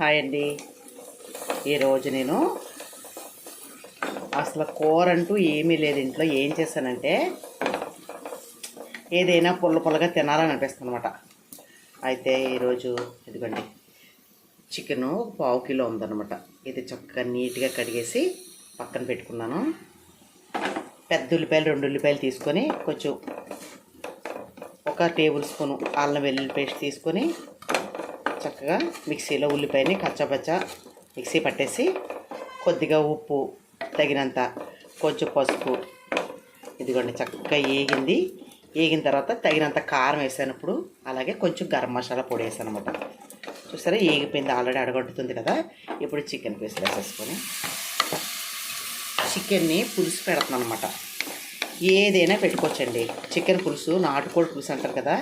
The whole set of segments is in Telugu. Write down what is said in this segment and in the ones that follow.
హాయ్ అండి. ఈరోజు నేను అసలు కూర అంటూ ఏమీ లేదు. ఇంట్లో ఏం చేశానంటే ఏదైనా పుల్ల పుల్లగా తినాలని అనిపిస్తుంది అనమాట అయితే ఈరోజు ఇదిగోండి చికెను పావు కిలో ఉందన్నమాట. ఇది చక్కగా నీట్గా కడిగేసి పక్కన పెట్టుకున్నాను. పెద్ద ఉల్లిపాయలు రెండు ఉల్లిపాయలు తీసుకొని కొంచెం ఒక టేబుల్ స్పూన్ అల్లం వెల్లుల్లి పేస్ట్ తీసుకొని చక్కగా మిక్సీలో ఉల్లిపాయని కచ్చపచ్చ మిక్సీ పట్టేసి కొద్దిగా ఉప్పు తగినంత కొంచెం పసుపు. ఇదిగోండి చక్కగా ఏగింది. ఏగిన తర్వాత తగినంత కారం వేసానప్పుడు అలాగే కొంచెం గరం మసాలా పొడి వేసాను అనమాట చూసారా ఏగిపోయింది. ఆల్రెడీ అడగొట్టుతుంది కదా. ఇప్పుడు చికెన్ పీసులు వేసేసుకొని చికెన్ని పులుసు పెడుతున్నాను అనమాట ఏదైనా పెట్టుకోవచ్చండి. చికెన్ పులుసు నాటుకోడి పులుసు అంటారు కదా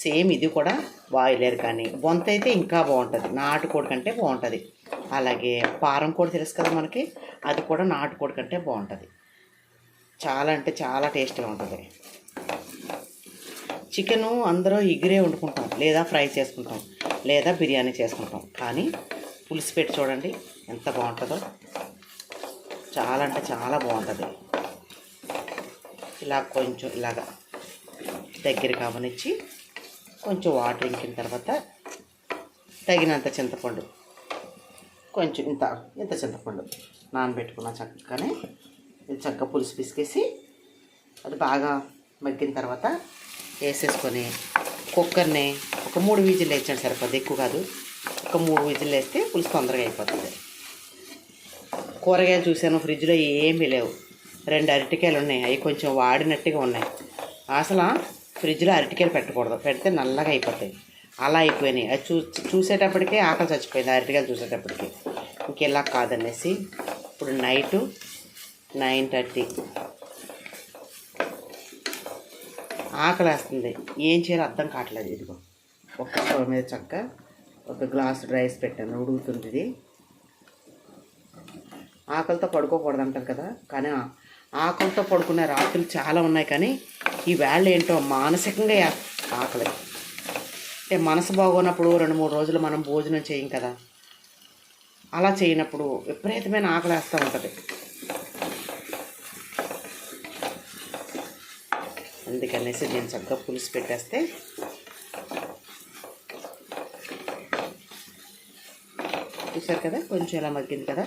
సేమ్ ఇది కూడా బాయిలర్ కానీ. బొంత అయితే ఇంకా బాగుంటుంది. నాటుకోడి కంటే బాగుంటుంది. అలాగే పారం కోడి తెలుసు కదా మనకి? అది కూడా నాటుకోడి కంటే బాగుంటుంది. చాలా అంటే చాలా టేస్ట్గా ఉంటుంది. చికెను అందరూ ఎగిరే వండుకుంటాం. లేదా ఫ్రై చేసుకుంటాం. లేదా బిర్యానీ చేసుకుంటాం. కానీ పులుసు పెట్టి చూడండి ఎంత బాగుంటుందో. చాలా అంటే చాలా బాగుంటుంది. ఇలా కొంచెం ఇలాగా దగ్గర కావనిచ్చి కొంచెం వాటర్ ఇంకిన తర్వాత తగినంత చింతపండు. కొంచెం ఇంత ఇంత చింతపండు నానబెట్టుకున్న చక్కగానే ఇది చక్కగా పులుసు పిసికేసి అది బాగా మగ్గిన తర్వాత వేసేసుకొని కుక్కర్ని ఒక మూడు విజిల్ వేసాడు సరిపోద్ది ఎక్కువ కాదు. ఒక మూడు విజిల్ వేస్తే పులుసు తొందరగా అయిపోతుంది. కూరగాయలు చూశాను ఫ్రిడ్జ్లో ఏమీ లేవు. రెండు అరటికాయలు ఉన్నాయి అవి కొంచెం వాడినట్టుగా ఉన్నాయి. అసలు ఫ్రిడ్జ్లో అరటికాయలు పెట్టకూడదు. పెడితే నల్లగా అయిపోతాయి. అలా అయిపోయినాయి. అది చూ చూసేటప్పటికే ఆకలి చచ్చిపోయింది అరటికాయలు చూసేటప్పటికి. ఇంకెలా కాదనేసి ఇప్పుడు నైటు నైన్ థర్టీ. ఆకలి వేస్తుంది ఏం చేయాలో అర్థం కావట్లేదు ఇదిగో. ఒక స్టవ్ మీద చక్క ఒక గ్లాస్ రైస్ పెట్టాను. ఉడుకుతుంది ఇది ఆకలితో పడుకోకూడదు అంటారు కదా. కానీ ఆకలితో పడుకునే రాత్రులు చాలా ఉన్నాయి కానీ ఈ వేళ ఏంటో మానసికంగా ఆకలి. అంటే మనసు బాగోనప్పుడు రెండు మూడు రోజులు మనం భోజనం చేయం కదా. అలా చేయనప్పుడు విపరీతమైన ఆకలి వేస్తూ ఉంటుంది. అందుకనేసి నేను చక్కగా పులుసు పెట్టేస్తే చూసారు కదా? కొంచెం ఇలా మగ్గింది కదా?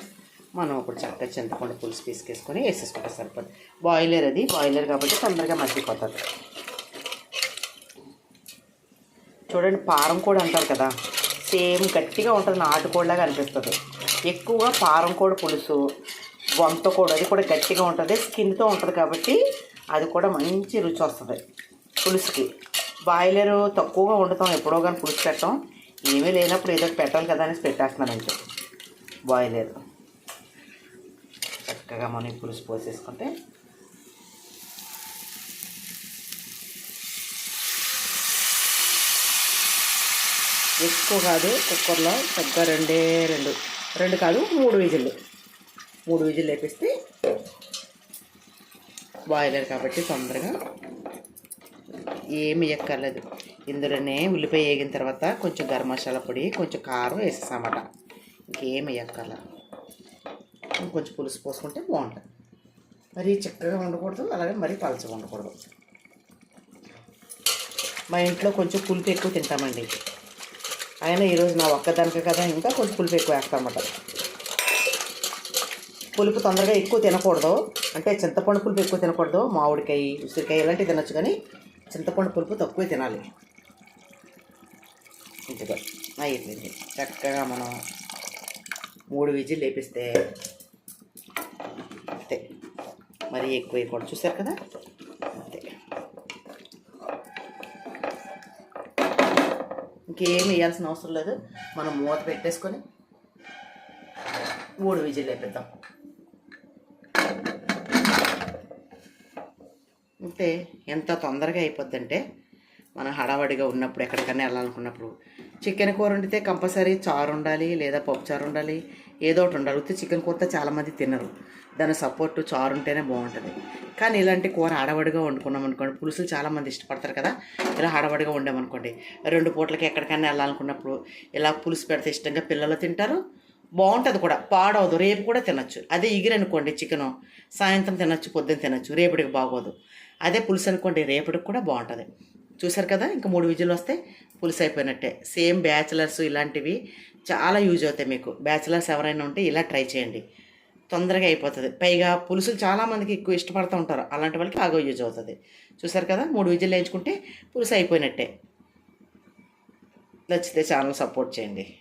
మనం ఇప్పుడు చక్కగా చింతపండు పులుసు పీసుకేసుకొని వేసేసుకుంటే సరిపోతుంది బాయిలర్ అది. బాయిలర్ కాబట్టి తొందరగా మగ్గిపోతుంది. చూడండి పారం కోడి అంటారు కదా. సేమ్ గట్టిగా ఉంటుంది నాటుకోడిలాగా అనిపిస్తుంది. ఎక్కువగా పారం కోడి పులుసు వంత కోడి అది కూడా గట్టిగా ఉంటుంది స్కిన్తో ఉంటుంది కాబట్టి అది కూడా మంచి రుచి వస్తుంది పులుసుకి. బాయిలర్ తక్కువగా వండుతాం ఎప్పుడో కానీ పులుసు పెట్టాం. ఏమీ లేనప్పుడు ఏదో పెట్టాలి కదా అనేసి పెట్టేస్తున్నాను అంతే బాయిలర్ చక్కగా మనం ఈ పులుసు పోసేసుకుంటే ఎక్కువ కాదు కుక్కర్లో చక్కగా రెండే రెండు. రెండు కాదు మూడు విజిల్లు. మూడు విజిల్లు వేపిస్తే బాయిలర్ కాబట్టి తొందరగా ఏమి ఎక్కర్లేదు. ఇందులోనే ఉల్లిపాయ వేగిన తర్వాత కొంచెం గరం మసాలా పొడి కొంచెం కారం వేసేసామట ఇంకేమి ఎక్కర్లేదు. కొంచెం పులుసు పోసుకుంటే బాగుంటుంది. మరీ చిక్కగా ఉండకూడదు అలాగే మరీ పలచగా ఉండకూడదు మా ఇంట్లో కొంచెం పులుపు ఎక్కువ తింటామండి. అయినా ఈరోజు నా ఒక్కదానికే కదా ఇంకా కొంచెం పులుపు ఎక్కువ వేస్తామట. పులుపు తొందరగా ఎక్కువ తినకూడదు. అంటే చింతపండు పులుపు ఎక్కువ తినకూడదు మామిడికాయ ఉసిరికాయ ఇలాంటివి తినొచ్చు కానీ చింతపండు పులుపు తక్కువ తినాలి. ఇంటిగా అయిపోయింది. చక్కగా మనం మూడు విజిల్ లేపిస్తే అంతే. మరీ ఎక్కువ వేయకూడదు. చూసారు కదా? అంతే. ఇంకేం వేయాల్సిన అవసరం లేదు. మనం మూత పెట్టేసుకొని మూడు విజిల్ వేపిద్దాం. అంటే ఎంత తొందరగా అయిపోద్దంటే మనం హడావడిగా ఉన్నప్పుడు ఎక్కడికైనా వెళ్ళాలనుకున్నప్పుడు చికెన్ కూర వండితే కంపల్సరీ చారు ఉండాలి లేదా పప్పు చారు ఉండాలి ఏదో ఒకటి ఉండాలి. ఉత్తి చికెన్ కూరతో చాలామంది తినరు. దాని సపోర్ట్ చారు ఉంటేనే బాగుంటుంది. కానీ ఇలాంటి కూర హడావడిగా వండుకున్నాం అనుకోండి పులుసులు చాలామంది ఇష్టపడతారు కదా ఇలా హడావడిగా వండామనుకోండి రెండు పూటలకి ఎక్కడికైనా వెళ్ళాలనుకున్నప్పుడు ఇలా పులుసు పెడితే ఇష్టంగా పిల్లలు తింటారు బాగుంటుంది కూడా. పాడవదు. రేపు కూడా తినొచ్చు. అదే ఎగిరనుకోండి చికెను సాయంత్రం తినచ్చు పొద్దున్న తినచ్చు రేపటికి బాగోదు. అదే పులుసు అనుకోండి రేపటికి కూడా బాగుంటుంది. చూసారు కదా ఇంకా మూడు విజులు వస్తే పులుసు అయిపోయినట్టే. సేమ్ బ్యాచిలర్స్ ఇలాంటివి చాలా యూజ్ అవుతాయి మీకు. బ్యాచిలర్స్ ఎవరైనా ఉంటే ఇలా ట్రై చేయండి. తొందరగా అయిపోతుంది. పైగా పులుసులు చాలామందికి ఎక్కువ ఇష్టపడుతూ ఉంటారు. అలాంటి వాళ్ళకి బాగా యూజ్ అవుతుంది. చూసారు కదా? మూడు విజిల్ వేయించుకుంటే పులుసు అయిపోయినట్టే. నచ్చితే ఛానల్ సపోర్ట్ చేయండి.